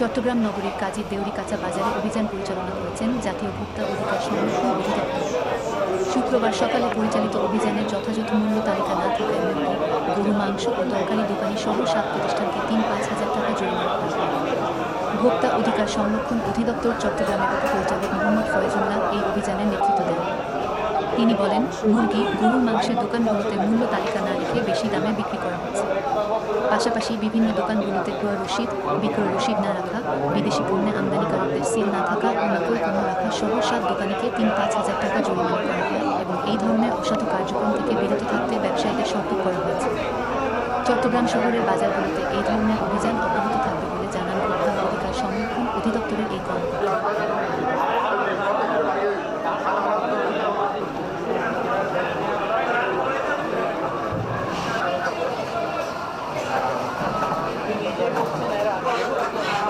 চট্টগ্রাম নগরীর কাজী দেউরি কাঁচা বাজারে অভিযান পরিচালনা করেছেন জাতীয় ভোক্তা অধিকার সংরক্ষণ অধিদপ্তর। শুক্রবার সকালে পরিচালিত অভিযানে যথাযথ মূল্য তালিকা না থাকায় মুরগি গরু, মাংস ও তরকারি দোকানি সহ সাত প্রতিষ্ঠানকে তিন পাঁচ হাজার টাকা জরিমানা ভোক্তা অধিকার সংরক্ষণ অধিদপ্তর চট্টগ্রামের উপপরিচালক মোহাম্মদ ফয়জুল্লাহ এই অভিযানের নেতৃত্ব দেন। তিনি বলেন, মুরগি গরুর মাংসের দোকানগুলোতে মূল্য তালিকা না রেখে বেশি দামে বিক্রি করা হচ্ছে। পাশাপাশি বিভিন্ন দোকানগুলোতে ক্রয় রসিদ বিক্রয় রসিদ না রাখা, বিদেশি পণ্যে আমদানিকারকদের সিল না থাকা ও নকল পণ্য রাখা সহ সাত দোকানিকে তিন পাঁচ হাজার টাকা জরিমানা করা হয় এবং এই ধরনের অসাধু কার্যক্রম থেকে বিরত থাকতে ব্যবসায়ীদের সতর্ক করা হয়েছে। চট্টগ্রাম শহরের বাজারগুলোতে এই ধরনের অভিযান অব্যাহত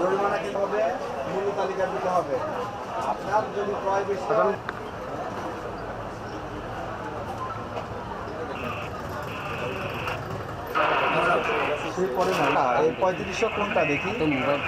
জরিমানা দিতে হবে মূল্য তালিকা দিতে হবে। আপনার যদি ক্রয় বেশি সেই পরে না এই পঁয়ত্রিশশো কোনটা দেখি? মোবাইল